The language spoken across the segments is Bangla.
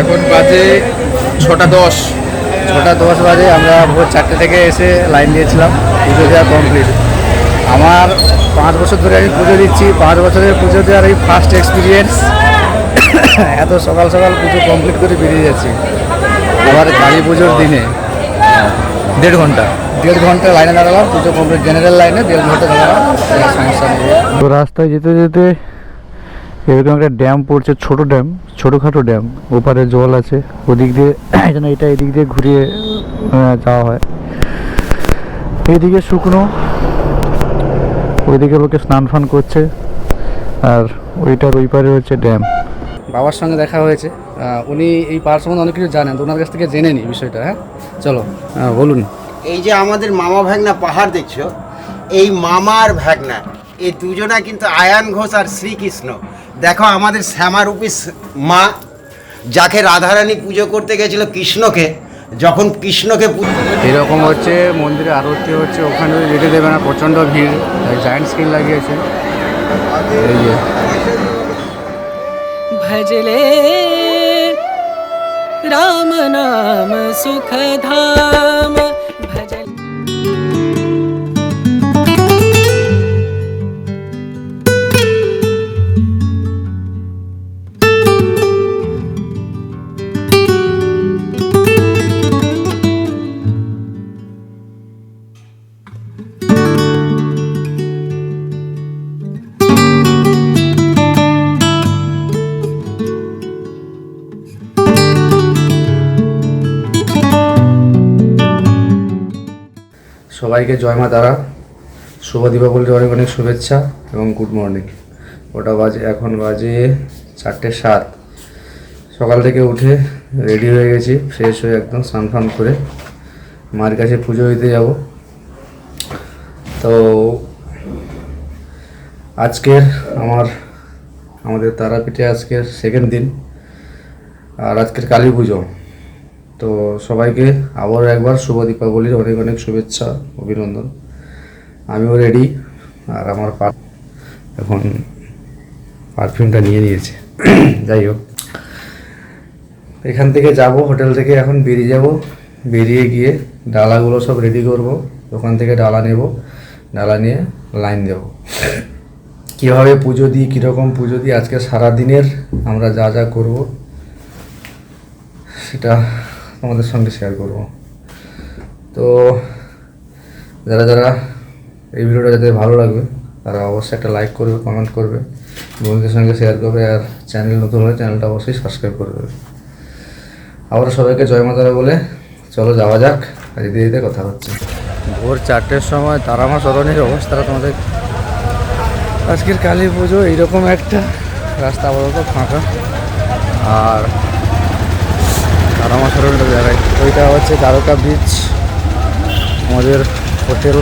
এখন বাজে ছটা দশ। ছটা দশ বাজে আমরা ভোর চারটে থেকে এসে লাইন দিয়েছিলাম পুজো দেওয়া কমপ্লিট আমার পাঁচ বছর ধরে আমি পুজো দিচ্ছি পাঁচ বছরের পুজো দেওয়ার এই ফার্স্ট এক্সপিরিয়েন্স এত সকাল সকাল পুজো কমপ্লিট করে বেরিয়ে যাচ্ছি। আবার কালী পুজোর দিনে দেড় ঘণ্টা। দেড় ঘণ্টা লাইনে দাঁড়ালাম পুজো কমপ্লিট জেনারেল লাইনে দেড় ঘণ্টা দাঁড়ালাম সমস্যা নেই। তো রাস্তায় যেতে যেতে এরকম একটা ড্যাম পড়ছে ছোট ড্যাম ছোটোখাটো ড্যাম ওপারে জল আছে ওদিক দিয়ে যেন এটা এদিক দিয়ে ঘুরিয়ে যাওয়া হয়। এইদিকে শুকনো ওইদিকে লোকে স্নান ফান করছে আর ওইটার ওই পারে হচ্ছে ড্যাম বাবার সঙ্গে দেখা হয়েছে উনি এই পাহাড় সম্বন্ধে অনেক কিছু জানেন তো ওনার কাছ থেকে জেনে নিই বিষয়টা হ্যাঁ? চলো হ্যাঁ, বলুন। এই যে আমাদের মামা ভাগনা পাহাড় দেখছ এই মামার আর ভাগনা এই দুজনা কিন্তু আয়ান ঘোষ আর শ্রীকৃষ্ণ। দেখো আমাদের শ্যামারূপী মা যাকে রাধারানী পুজো করতে গেছিল কৃষ্ণকে যখন কৃষ্ণকে এরকম হচ্ছে মন্দিরে আরতি হচ্ছে ওখানে যেতে দেবে না প্রচণ্ড ভিড় জায়েন্ট স্ক্রিন লাগিয়েছে। ভজলে রাম নাম সুখধা। সবাইকে জয় মা তারা। শুভ দীপাবলির অনেক অনেক শুভেচ্ছা এবং গুড মর্নিং ওটা বাজে, এখন বাজে চারটে সাত। সকাল থেকে উঠে রেডি হয়ে গেছি ফ্রেশ হয়ে একদম স্নান ফান করে মার কাছে পুজো দিতে যাব। তো আজকের আমার, আমাদের তারাপীঠে আজকের সেকেন্ড দিন, আর আজকের কালী পুজো। তো সবাইকে আবারও একবার শুভ দীপাবলির অনেক অনেক শুভেচ্ছা, অভিনন্দন। আমিও রেডি আর আমার পা এখন পারফিউমটা নিয়ে নিয়েছে। যাই হোক। এখান থেকে যাব, হোটেল থেকে এখন বেরিয়ে যাব। বেরিয়ে গিয়ে ডালাগুলো সব রেডি করব। দোকান থেকে ডালা নেব। ডালা নিয়ে লাইন দেব কীভাবে পুজো দিই, কীরকম পুজো দিই, আজকে সারা দিনের আমরা যা যা করব, সেটা তোমাদের সঙ্গে শেয়ার করব। তো যারা যারা এই ভিডিওটা যাতে ভালো লাগবে তারা অবশ্যই একটা লাইক করবে কমেন্ট করবে, বন্ধুদের সঙ্গে শেয়ার করবে, আর চ্যানেল নতুন হলে চ্যানেলটা অবশ্যই সাবস্ক্রাইব করে দেবে। আবার সবাইকে জয় মাতারা বলে, চলো যাওয়া যাক যেতে যেতে কথা হচ্ছে। ভোর চারটের সময় তারামা সরণির অবস্থাটা তোমাদের আজকের কালী পুজো, এইরকম একটা রাস্তা আপাতত ফাঁকা। আর সরণিটা জায়গায়। ওইটা হচ্ছে দ্বারকা ব্রিজ আমাদের হোটেল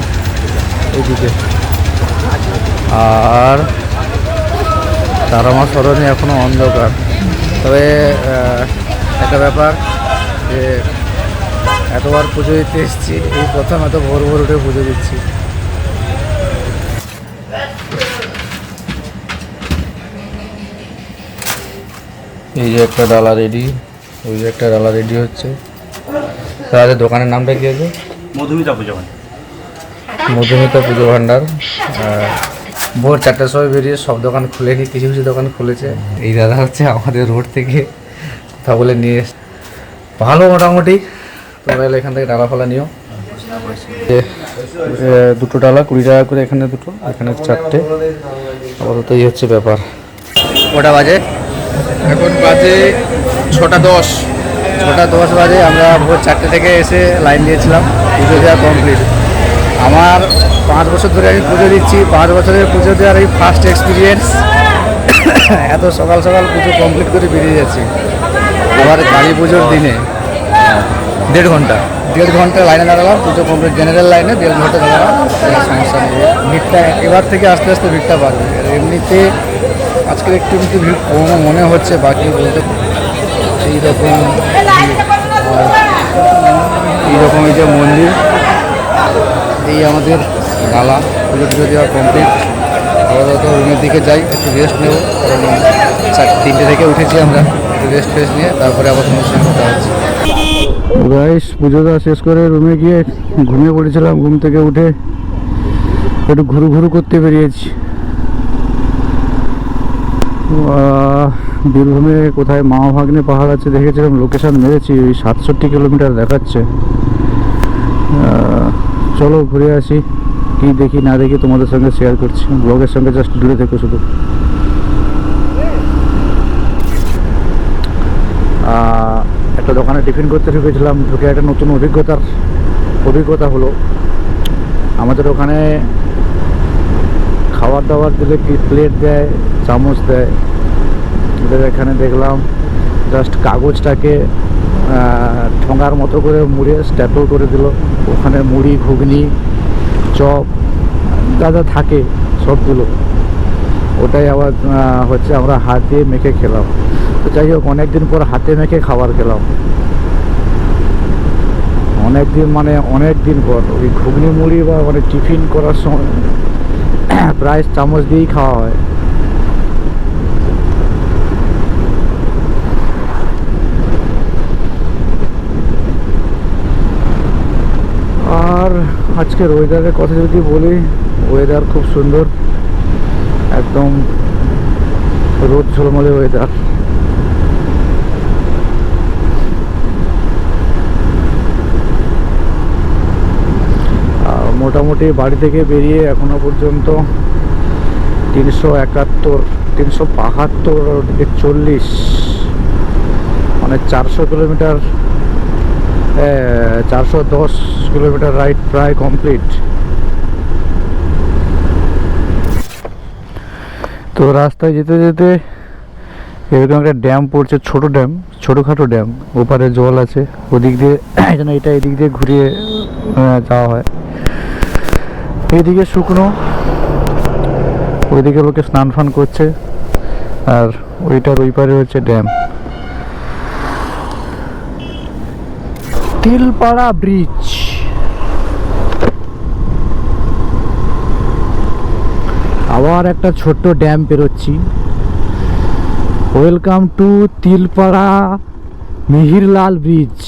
এইদিকে। আর তারামা সরণি এখনও অন্ধকার। তবে একটা ব্যাপার যে এতবার পুজো দিতে এসেছি, এই প্রথম এত ভোর ভোর উঠে পুজো দিচ্ছি। এই যে একটা ডালা রেডি ওই যে একটা ডালা রেডি হচ্ছে। তাহলে দোকানের নামটা কি আছে? মধুমিতা পুজো হয় মধুমিতা পুজো ভাণ্ডার আহ, ভোর চারটার সময় বেরিয়ে সব দোকান খুলেনি কিছু কিছু দোকান খুলেছে। এই দাদা হচ্ছে আমাদের রোড থেকে কথা বলে নিয়ে এস- ভালো মোটামুটি। তোমরা এলে এখান থেকে ডালা ফালা নিও। দুটো ডালা কুড়ি টাকা করে এখানে দুটো এখানে চারটে। আপাতত এই হচ্ছে ব্যাপার। ওটা বাজে? এখন বাজে ছটা দশ। ছটা দশ বাজে আমরা ভোর চারটে থেকে এসে লাইন দিয়েছিলাম পুজো দেওয়া কমপ্লিট আমার পাঁচ বছর ধরে আমি পুজো দিচ্ছি পাঁচ বছরের পুজো দেওয়ার এই ফার্স্ট এক্সপিরিয়েন্স এত সকাল সকাল পুজো কমপ্লিট করে বেরিয়ে যাচ্ছি। আবার কালী পুজোর দিনে দেড় ঘণ্টা। দেড় ঘণ্টা লাইনে দাঁড়ালাম পুজো কমপ্লিট জেনারেল লাইনে দেড় ঘণ্টা দাঁড়ালাম সমস্যা নেই। ভিড়টা এবার থেকে আস্তে আস্তে ভিড়টা বাড়বে। আর এমনিতে আজকের একটু কিন্তু ভিড় কম মনে হচ্ছে বাকি বলতে এইরকম এইরকম এই যে মন্দির, এই আমাদের ডালা, পুজো টুজো দেওয়া কমপ্লিট রুমের দিকে যাই, একটু রেস্ট নেব, কারণ চার, তিনটে থেকে উঠেছি আমরা, একটু রেস্ট ফেস্ট নিয়ে তারপরে আবার তোমার সঙ্গে কথা হচ্ছে। গাইস পুজো দেওয়া শেষ করে রুমে গিয়ে ঘুমিয়ে পড়েছিলাম, ঘুম থেকে উঠে একটু ঘুরু ঘুরু করতে বেরিয়েছি। বীরভূমে কোথায় মা ভাগ্নে পাহাড় আছে দেখেছিলাম লোকেশান মেরেছি, ওই সাতষট্টি কিলোমিটার দেখাচ্ছে। চলো ঘুরে আসি, কি দেখি না দেখি তোমাদের সঙ্গে শেয়ার করছি। ব্লগের সঙ্গে জাস্ট জুড়ে থেকো শুধু। একটা দোকানে টিফিন করতে ঢুকেছিলাম, ঢুকে একটা নতুন অভিজ্ঞতার অভিজ্ঞতা হলো, আমাদের ওখানে খাবার দাবার দিলে কি প্লেট দেয়, চামচ দেয়। এদের এখানে দেখলাম জাস্ট কাগজটাকে ঠোঙার মতো করে মুড়ে স্ট্যাপল করে দিল। ওখানে মুড়ি, ঘুগনি, চপ, যা থাকে সব দিল। ওটাই আবার হচ্ছে আমরা হাত দিয়ে মেখে খেলাম। তো যাই হোক, অনেকদিন পর হাতে মেখে খাবার খেলাম। অনেক দিন মানে অনেক দিন পর, ওই ঘুগনি মুড়ি বা মানে টিফিন করার সময় প্রায় চামচ দিয়েই খাওয়া হয়। আর আজকের ওয়েদারের কথা যদি বলি ওয়েদার খুব সুন্দর। একদম রোদ ঝলমলে ওয়েদার আর মোটামুটি বাড়ি থেকে বেরিয়ে এখনও পর্যন্ত তিনশো একাত্তর, তিনশো বাহাত্তর চল্লিশ মানে চারশো কিলোমিটার চারশো দশ কিলোমিটার রাইড প্রায় কমপ্লিট। তো রাস্তায় যেতে যেতে এরকম একটা ড্যাম পড়ছে, ছোট ড্যাম, ছোটোখাটো ড্যাম, ওপারে জল আছে, ওদিক দিয়ে এখানে এটা এদিক দিয়ে ঘুরিয়ে যাওয়া হয়। এইদিকে শুকনো, ওইদিকে লোকে স্নান ফান করছে, আর ওইটার ওই পারে হচ্ছে ড্যাম। তিলপাড়া ব্রিজ। আবার একটা ছোট্ট dam পেরোচ্ছি। Welcome to Tilpara Mihirlal bridge.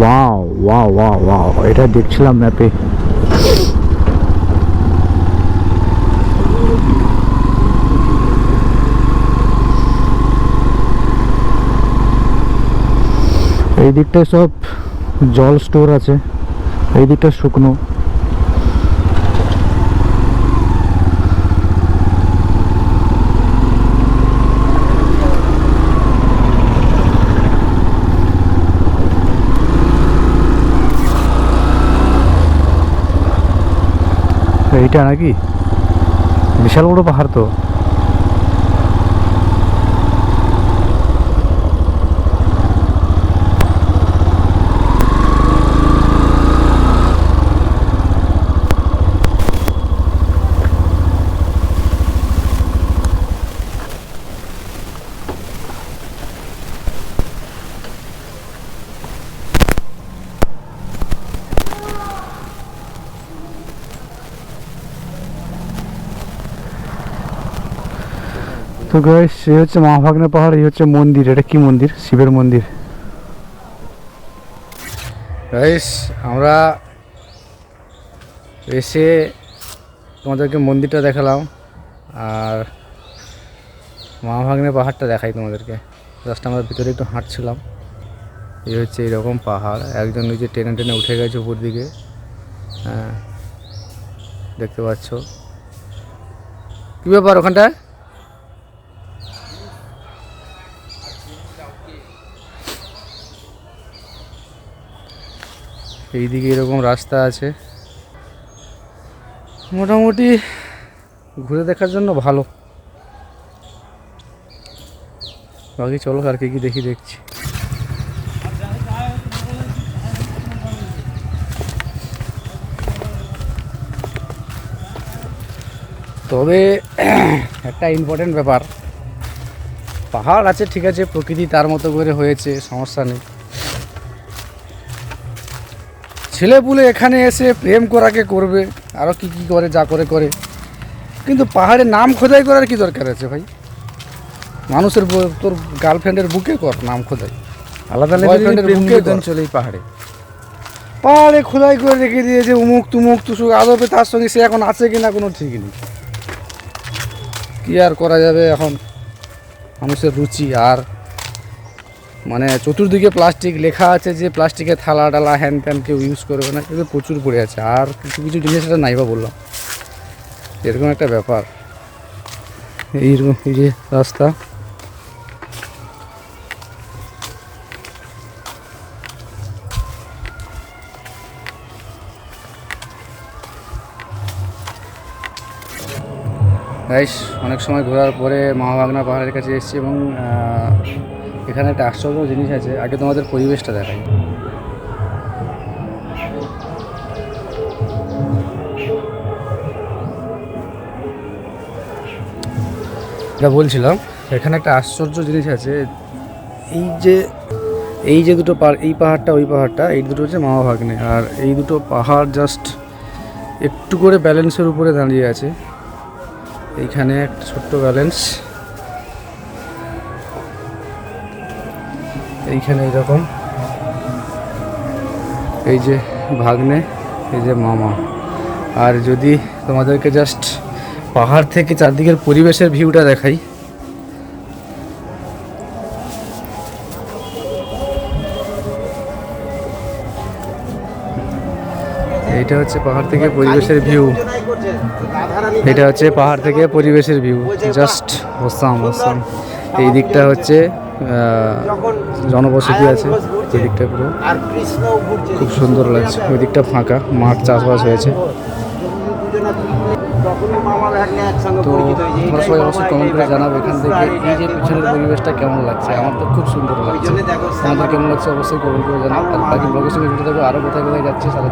Wow wow wow wow এটা দেখছিলাম ম্যাপে এই দিকটায় সব জল স্টোর আছে। এই দিকটা শুকনো। এইটা নাকি? বিশাল বড় পাহাড় তো। তো গাইস এই হচ্ছে মহাভাগ্নে পাহাড়, এই হচ্ছে মন্দির। এটা কি মন্দির? শিবের মন্দির। গাইস আমরা এসে তোমাদেরকে মন্দিরটা দেখালাম, আর মহাভাগ্নে পাহাড়টা দেখাই তোমাদেরকে। জাস্ট আমরা ভিতরে একটু হাঁটছিলাম। এই হচ্ছে এরকম পাহাড় একজন নিচে টেনে টেনে উঠে গেছে উপর দিকে। হ্যাঁ দেখতে পাচ্ছ। কী ব্যাপার ওখানটায়? এইদিকে এরকম রাস্তা আছে। মোটামুটি ঘুরে দেখার জন্য ভালো। বাকি চলো আর কি কি দেখি দেখছি। তবে একটা ইম্পর্টেন্ট ব্যাপার। পাহাড় আছে ঠিক আছে, প্রকৃতি তার মতো করে হয়েছে, সমস্যা নেই। ছেলেপুলে এখানে এসে প্রেম করাকে করবে আরও কি কি করে যা করে করে। কিন্তু পাহাড়ে নাম খোদাই করার কি দরকার আছে ভাই? মানুষের তোর গার্লফ্রেন্ডের বুকে কর নাম খোদাই। আলাদা বুকে। চলে পাহাড়ে। পাহাড়ে খোদাই করে রেখে দিয়েছে উমুক তুমুক তুসুক আদপে তার সঙ্গে সে এখন আছে কি না কোনো ঠিক নেই। কি আর করা যাবে এখন? মানুষের রুচি আর মানে চতুর্দিকে প্লাস্টিক লেখা আছে যে প্লাস্টিকের থালা টালা হ্যান্ড ত্যান কেউ ইউজ করবে না, কিন্তু প্রচুর পড়ে আছে। আর কিছু কিছু জিনিস এটা নাইবা বললাম। এরকম একটা ব্যাপার। এইরকম এই যে রাস্তা। অনেক সময় ঘোরার পরে মহাভাগনা পাহাড়ের কাছে এসেছি এবং এখানে একটা আশ্চর্য জিনিস আছে, আগে তোমাদের পরিবেশটা দেখাই। এটা বলছিলাম, এখানে একটা আশ্চর্য জিনিস আছে, এই যে এই যে দুটো পাহাড়, এই পাহাড়টা, ওই পাহাড়টা, এই দুটো হচ্ছে মামা ভাগ্নে, আর এই দুটো পাহাড় জাস্ট একটু করে ব্যালেন্সের উপরে দাঁড়িয়ে আছে। এইখানে একটা ছোট্ট ব্যালেন্স এইখানে এরকম। এই যে ভাগ্নে, এই যে মামা। আর যদি তোমাদেরকে জাস্ট পাহাড় থেকে চারদিকের পরিবেশের ভিউটা দেখাই। এটা হচ্ছে পাহাড় থেকে পরিবেশের ভিউ এটা হচ্ছে পাহাড় থেকে পরিবেশের ভিউ জাস্ট ওসাম ওসাম এই দিকটা হচ্ছে জনবসতি আছে আয়ান ঘোষ ঘুরছে, ওই দিকটা পুরো খুব সুন্দর লাগছে ওই দিকটা ফাঁকা মাঠ চাষবাস হয়েছে। তো তোমরা সবাই অবশ্যই কমেন্ট করে। জানাবে এখান থেকে এই যে পিছনের পরিবেশটা কেমন লাগছে? আমার তো খুব সুন্দর লাগছে। তোমাদের কেমন লাগছে অবশ্যই কমেন্ট করে জানাও। আর বাকি ব্লগের সঙ্গে জুড়ে থাকো আরও কোথায় কোথায় যাচ্ছে সাথে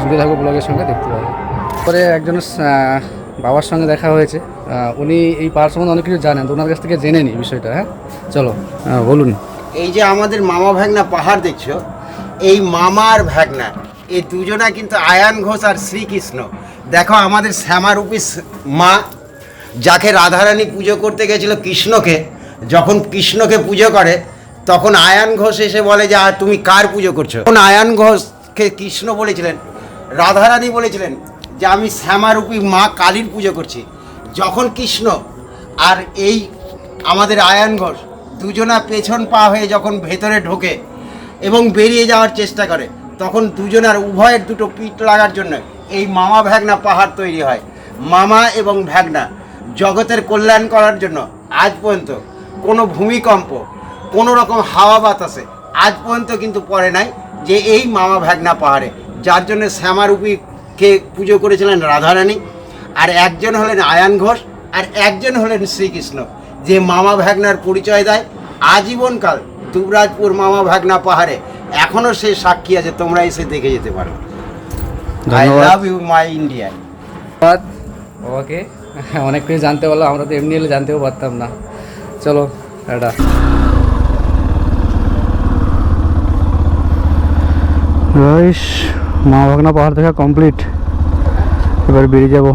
জুড়ে থাকো ব্লগের সঙ্গে দেখতে পাবে। পরে একজনের আহ, বাবার সঙ্গে দেখা হয়েছে। উনি এই পাহাড় সম্বন্ধে অনেক কিছু জানেন, তো ওনার কাছ থেকে জেনে নিই বিষয়টা হ্যাঁ? চলো বলুন। এই যে আমাদের মামা ভাগনা পাহাড় দেখছ, এই মামার ভাগনা, এই দুজনা কিন্তু আয়ান ঘোষ আর শ্রীকৃষ্ণ। দেখো আমাদের শ্যামারূপী মা, যাকে রাধারানী পুজো করতে গেছিল কৃষ্ণকে, যখন কৃষ্ণকে পুজো করে, তখন আয়ান ঘোষ এসে বলে যে, "আর তুমি কার পুজো করছ? তখন আয়ান ঘোষকে কৃষ্ণ বলেছিলেন, রাধারানী বলেছিলেন যে আমি শ্যামারূপী মা কালীর পুজো করছি। যখন কৃষ্ণ আর এই আমাদের আয়ান ঘোষ দুজনা পেছন পা হয়ে যখন ভেতরে ঢোকে এবং বেরিয়ে যাওয়ার চেষ্টা করে, তখন দুজনার উভয়ের দুটো পিঠ লাগার জন্য এই মামা ভ্যাগনা পাহাড় তৈরি হয়। মামা এবং ভ্যাগনা জগতের কল্যাণ করার জন্য আজ পর্যন্ত কোনো ভূমিকম্প, কোনো রকম হাওয়া বাতাসে আজ পর্যন্ত কিন্তু পড়ে নাই যে এই মামা ভ্যাগনা পাহাড়ে। যার জন্য শ্যামারূপীকে পুজো করেছিলেন? রাধারানী। আর একজন হলেন আয়ান ঘোষ আর একজন হলেন শ্রীকৃষ্ণ যে মামা ভাগনার পরিচয় দেয় আজীবনকাল দুবরাজপুর মামা ভাগনা পাহাড়ে। এখনও সে সাক্ষী আছে তোমরা এসে দেখে যেতে পারো। I love you my India ধন্যবাদ। বাবাকে অনেক কিছু জানতে পারল আমরা তো এমনি এলে জানতেও পারতাম না। চলো টাটা। রাইস মা ভাগনা পাহাড় দেখা কমপ্লিট এবার বেরিয়ে যাব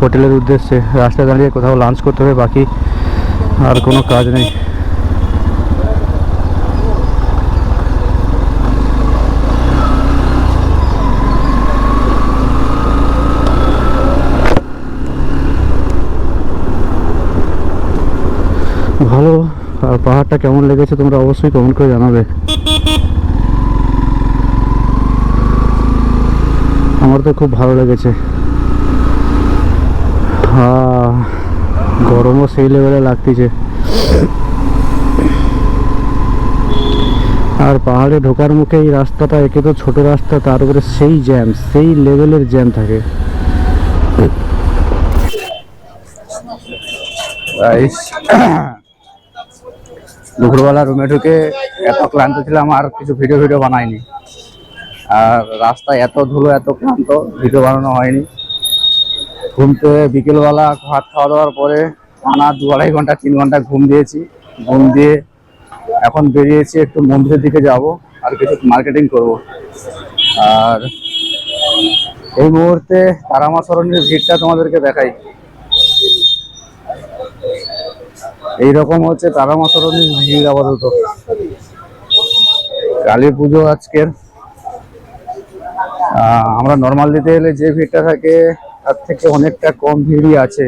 হোটেলের উদ্দেশ্যে। রাস্তায় দাঁড়িয়ে কোথাও লাঞ্চ করতে হবে, বাকি আর কোনো কাজ নেই। ভালো, আর পাহাড়টা কেমন লেগেছে তোমরা অবশ্যই কমেন্ট করে জানাবে। আমার তো খুব ভালো লেগেছে। গরমও সেই লেভেলে লাগতেছে। আর পাহাড়ে ঢোকার মুখে এই রাস্তাটা একে তো ছোট রাস্তা, তার উপরে সেই জ্যাম সেই লেভেলের জ্যাম থাকে। দুপুরবেলা রুমে ঢুকে এত ক্লান্ত ছিলাম, আর কিছু ভিডিও ভিডিও বানাইনি। আর রাস্তায় এত ধুলো, এত ক্লান্ত, ভিডিও বানানো হয়নি। ঘুম থেকে বিকেলবেলা ভাত খাওয়া দাওয়ার পরে টানা দু আড়াই ঘণ্টা, তিন ঘণ্টা ঘুম দিয়েছি। ঘুম দিয়ে এখন বেরিয়েছি একটু মন্দিরের দিকে যাব, আর কিছু মার্কেটিং করব। আর এই মুহূর্তে তারামা সরণির ভিড়টা তোমাদেরকে দেখাই। এইরকম হচ্ছে তারামা মাতরণীর ভিড় আপাতত। কালী পুজো আজকের। আমরা নর্মাল দিতে গেলে যে ভিড়টা থাকে, তার থেকে অনেকটা কম ভিড়ই আছে।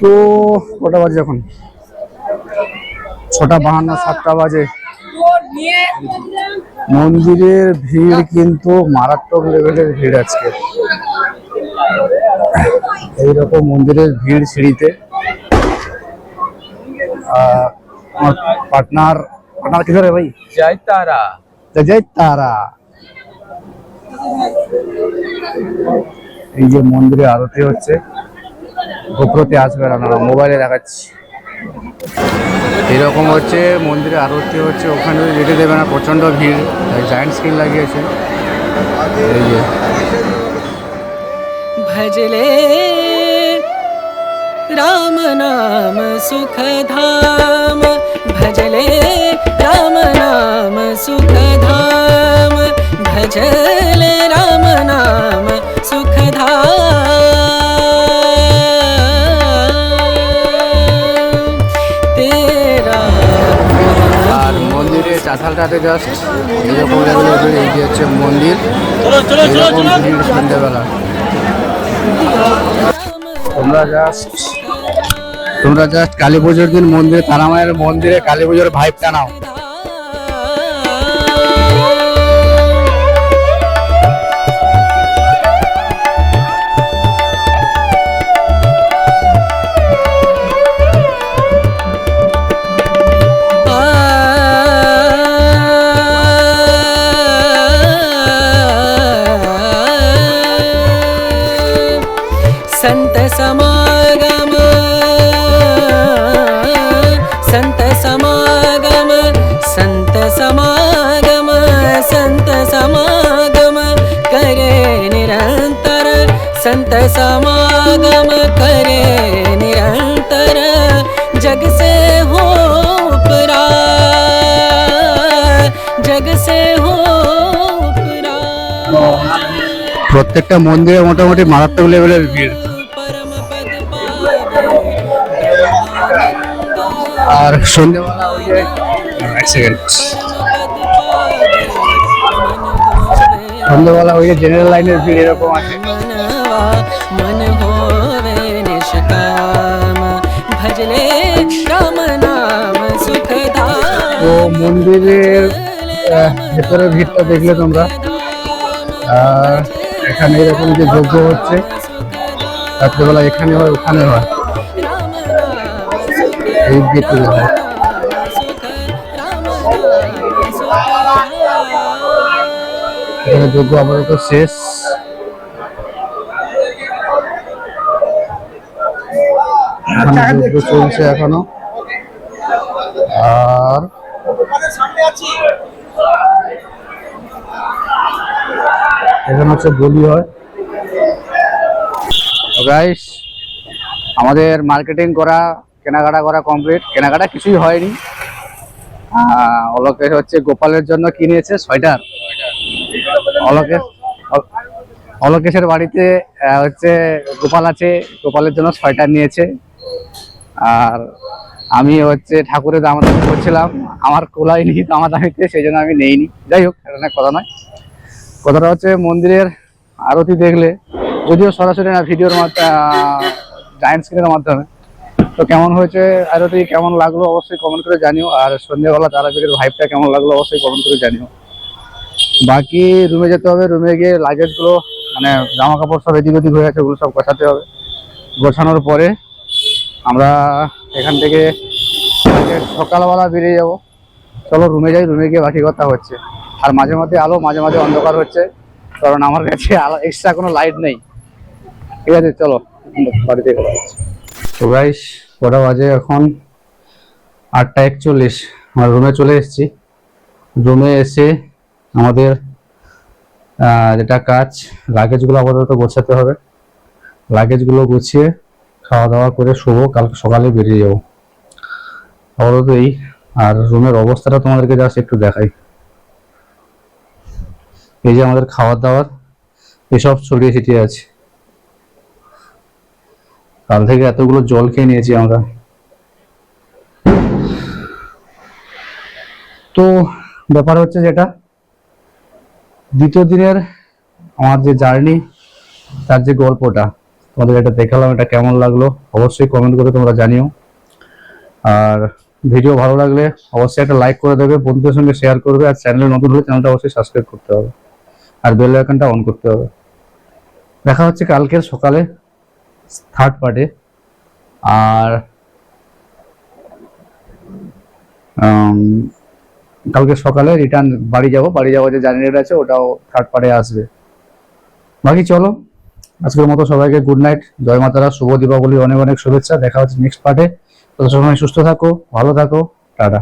তো কটা বাজে এখন? ছটা বাহান্ন, সাতটা বাজে। মন্দিরের ভিড় কিন্তু মারাত্মক লেভেলের ভিড় আজকে। এইরকম মন্দিরের ভিড় সিঁড়িতে। আমার পার্টনার পার্টনার কিসের রে ভাই জয় তারা জয় তারা এই যে মন্দিরে আরতি হচ্ছে। গোপ্রতে আসবেন আপনারা মোবাইলে দেখাচ্ছি। এরকম হচ্ছে মন্দিরে আরতি হচ্ছে ওখানে যেতে দেবে না প্রচণ্ড ভিড় জায়েন্ট স্ক্রিন লাগিয়েছে। এই যে। ভজলে রাম নাম সুখধাম। भजले राम नाम सुख धाम भजले राम नाम सुख धाम तेरा আর মন্দিরে চাতালটাতে জাস্ট এরকম লেভেলের ভিড় এই যে হচ্ছে মন্দির এরকম ভিড় সন্ধ্যেবেলা তোমরা জাস্ট তোমরা জাস্ট কালী পুজোর দিন মন্দিরে তারামায়ের মন্দিরে কালী পুজোর ভাইবটা নাও संत समागम समागम करे निरंतर जग से हो परा जग से हो परा প্রত্যেকটা মন্দিরে মোটামুটি মারাত্মক লেভেলের ভিড় परम पद আর সন্ধ্যেবেলা ওই যে এক সেকেন্ড সন্ধ্যাবেলা ওই জেনারেল লাইনের ভিড় এরকম আছে। তো মন্দিরের ভেতরের ভিড়টা দেখলে তোমরা। আর এখানে এরকম যে যজ্ঞ হচ্ছে রাত্রেবেলা এখানে হয় ওখানে হয়। এই গেটে হয়। এখানে যজ্ঞ আপাতত শেষ। যজ্ঞ চলছে এখনও। আর এখানে হচ্ছে বলি হয়। গাইস আমাদের মার্কেটিং করা কেনাকাটা করা কমপ্লিট কেনাকাটা কিছুই হয়নি। আহ, অলোকেশ হচ্ছে গোপালের জন্য কিনেছে সোয়েটার অলোকেশ বাড়িতে হচ্ছে গোপাল আছে, গোপালের জন্য সোয়েটার নিয়েছে। আর আমি হচ্ছে ঠাকুরের দামাদামি করছিলাম। আমার কোলাই কোলাইনি দামাদামিতে সেই জন্য আমি নেইনি। যাই হোক এটা কথা নয়। কথাটা হচ্ছে মন্দিরের আরতি দেখলে, যদিও সরাসরি না ভিডিওর জায়েন্ট স্ক্রিনের মাধ্যমে। তো কেমন হয়েছে আরতি, কেমন লাগল অবশ্যই কমেন্ট করে জানিও। আর সন্ধ্যেবেলা তারাপীঠের ভাইবটা কেমন লাগল অবশ্যই কমেন্ট করে জানিও। বাকি রুমে যেতে হবে রুমে গিয়ে লাগেজগুলো মানে জামা কাপড় সব এদিক ওদিক হয়ে আছে, ওগুলো সব গোছাতে হবে। গোছানোর পরে আমরা এখান থেকে সকালবেলা বেরিয়ে যাব। চলো রুমে যাই রুমে গিয়ে বাকি কথা হচ্ছে। আর মাঝে মাঝে আলো, মাঝে মাঝে অন্ধকার হচ্ছে, কারণ আমার কাছে এক্সট্রা কোনো লাইট নেই। ঠিক আছে, চলো বাড়িতে গাইস কটা বাজে এখন? আটটা একচল্লিশ। আমার রুমে চলে এসেছি। রুমে এসে আমাদের যেটা কাজ লাগেজগুলো আপাতত গোছাতে হবে। লাগেজগুলো গুছিয়ে খাওয়া দাওয়া করে শোবো কালকে সকালে বেরিয়ে যাব। আপাতত এই। আর রুমের অবস্থাটা তোমাদেরকে জাস্ট একটু দেখাই। এই যে আমাদের খাবার দাওয়ার এসব ছড়িয়ে ছিটিয়ে আছে। কাল থেকে এতগুলো জল খেয়ে নিয়েছি আমরা। তো, ব্যাপার হচ্ছে যেটা দ্বিতীয় দিনের আমার যে জার্নি, তার যে গল্পটা, তোমাদের এটা দেখালাম, এটা কেমন লাগল, অবশ্যই কমেন্ট করে তোমরা জানিও। আর ভিডিও ভালো লাগলে অবশ্যই একটা লাইক করে দেবে, বন্ধুদের সঙ্গে শেয়ার করবে, আর চ্যানেলে নতুন হলে চ্যানেলটা অবশ্যই সাবস্ক্রাইব করতে হবে। আর বেল আইকনটা অন করতে হবে। দেখা হচ্ছে কালকের সকালে থার্ড পার্টে আর কালকে সকালে রিটার্ন বাড়ি যাব, বাড়ি যাওয়ার যে জার্নিটা আছে ওটাও থার্ড পার্টে আসবে। বাকি চলো, আজকের মতো সবাইকে গুড নাইট জয় মাতারা, শুভ দীপাবলি, অনেক অনেক শুভেচ্ছা, দেখা হচ্ছে নেক্সট পার্টে তত সময় সুস্থ থাকো, ভালো থাকো, টাটা।